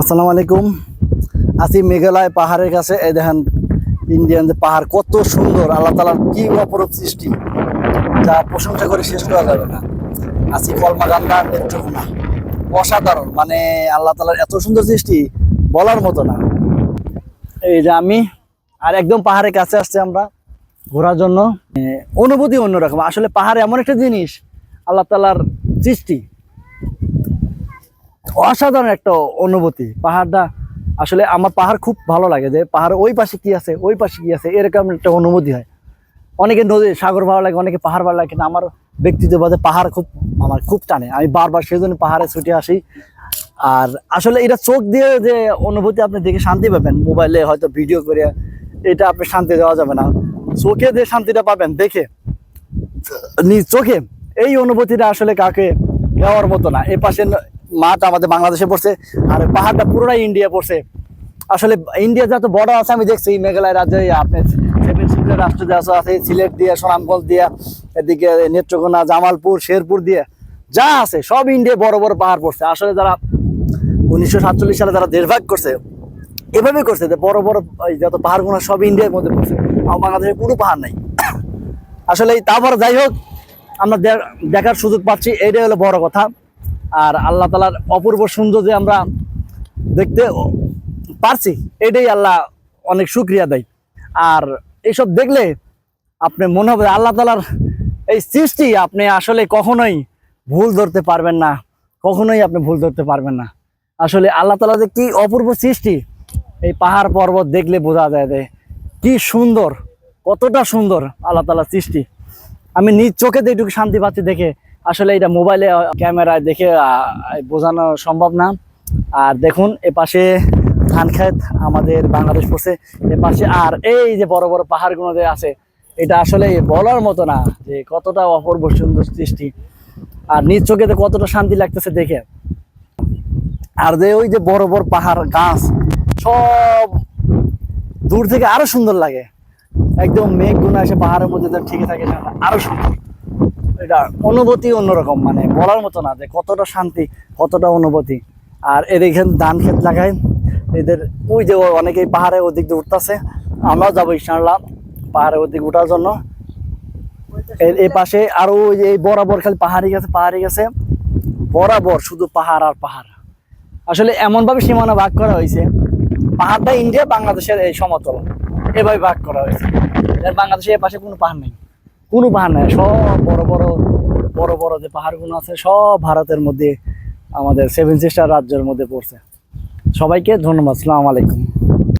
আসসালামু আলাইকুম। আছি মেঘালয় পাহাড়ের কাছে। এই দেখেন, ইন্ডিয়ান যে পাহাড়, কত সুন্দর। আল্লাহ তালার কি অপরূপ সৃষ্টি, যা প্রশংসা করে শেষ করা যাবে না। আছি কলমাগান্দা নেত্রকোনা। অসাধারণ মানে আল্লাহ তালার এত সুন্দর সৃষ্টি বলার মতো না। এই যে আমি, আর একদম পাহাড়ের কাছে আসছে আমরা ঘোরার জন্য। অনুভূতি অন্যরকম। আসলে পাহাড় এমন একটা জিনিস, আল্লাহ তালার সৃষ্টি। অসাধারণ একটা অনুভূতি। পাহাড়টা আসলে আমার পাহাড় খুব ভালো লাগে যে পাহাড় ওই পাশে কি আছে, ওই পাশে কি আছে, এরকম একটা অনুভূতি হয়। অনেকে নদী, সাগর ভালো লাগে, অনেকে পাহাড় ভালো লাগে, কিন্তু আমার ব্যক্তিগতভাবে পাহাড় খুব আমার খুব টানে। আমি বারবার সেই জন্য পাহাড়ে ছুটে আসি। আর আসলে এটা চোখ দিয়ে যে অনুভূতি আপনি দেখে শান্তি পাবেন, মোবাইলে হয়তো ভিডিও করে, এটা আপনি শান্তি দেওয়া যাবে না। চোখে যে শান্তিটা পাবেন, দেখে, নিজ চোখে, এই অনুভূতিটা আসলে কাকে দেওয়ার মতো না। এ পাশে মাঠ আমাদের বাংলাদেশে পড়ছে, আর পাহাড়টা পুরোটাই ইন্ডিয়া পড়ছে। আসলে ইন্ডিয়া যত বড় আছে, আমি দেখছি, মেঘালয় রাজ্যে সিস্টার রাষ্ট্র যে আছে সিলেট দিয়ে, সুনামগঞ্জ দিয়ে, এদিকে নেত্রকোনা, জামালপুর, শেরপুর দিয়ে, যা আছে, সব ইন্ডিয়া বড় বড় পাহাড় পড়ছে। আসলে যারা উনিশশো সাতচল্লিশ সালে যারা দেশভাগ করছে এভাবে করছে যে বড় বড় যত পাহাড়গুলো, সব ইন্ডিয়ার মধ্যে পড়ছে। আর বাংলাদেশে কোনো পাহাড় নাই। আসলে তারপর যাই হোক, আমরা দেখার সুযোগ পাচ্ছি, এটাই হলো বড় কথা। আর আল্লাহ তালার অপূর্ব সুন্দর যে আমরা দেখতে পারছি, এটাই আল্লাহ অনেক শুক্রিয়া দেয়। আর এইসব দেখলে আপনি মনে হবে আল্লাহ তালার এই সৃষ্টি আপনি আসলে কখনোই ভুল ধরতে পারবেন না, কখনোই আপনি ভুল ধরতে পারবেন না। আসলে আল্লাহ তালা যে কি অপূর্ব সৃষ্টি, এই পাহাড় পর্বত দেখলে বোঝা যায় যে কি সুন্দর, কতটা সুন্দর আল্লাহ তালার সৃষ্টি। আমি নিজ চোখে এইটুকু শান্তি পাচ্ছি দেখে আসলে এটা মোবাইলে ক্যামেরায় দেখে বোঝানো সম্ভব না। আর দেখুন, এ পাশে ধান খেত আমাদের বাংলাদেশ পড়ছে, এ পাশে আর এই যে বড় বড় পাহাড়গুলো যে আছে, এটা আসলে বলার মতো না যে কতটা অপূর্ব সুন্দর সৃষ্টি। আর নিজ চোখে কতটা শান্তি লাগতেছে দেখে। আর যে ওই যে বড় বড় পাহাড়, গাছ, সব দূর থেকে আরও সুন্দর লাগে। একদম মেঘ গুনা এসে পাহাড়ের মধ্যে ঠিক থাকে আরও সুন্দর এটা অনুভূতি অন্যরকম মানে বলার মতো না যে কতটা শান্তি, কতটা অনুভূতি। আর এদিকে ধান ক্ষেত লাগায়। এদের ওই যে অনেকেই পাহাড়ে ওদিক দিয়ে উঠতেছে, আমরাও যাব ইনশাআল্লাহ পাহাড়ে ওদিক উঠার জন্য। এর এই পাশে আরও ওই যে এই বরাবর খালি পাহাড়ি গেছে পাহাড়ি গেছে। বরাবর শুধু পাহাড় আর পাহাড়। আসলে এমন ভাবে সীমানা ভাগ করা হয়েছে। পাহাড়টা ইন্ডিয়া, বাংলাদেশের এই সমতল। এভাবে ভাগ করা হয়েছে। এর বাংলাদেশের এ পাশে কোনো পাহাড় নেই। কোনো পাহাড় নেই। সব বড় বড় বড় বড় যে পাহাড়গুলো আছে, সব ভারতের মধ্যে, আমাদের সেভেন সিস্টার রাজ্যের মধ্যে পড়ছে। সবাইকে ধন্যবাদ। সালাম আলাইকুম।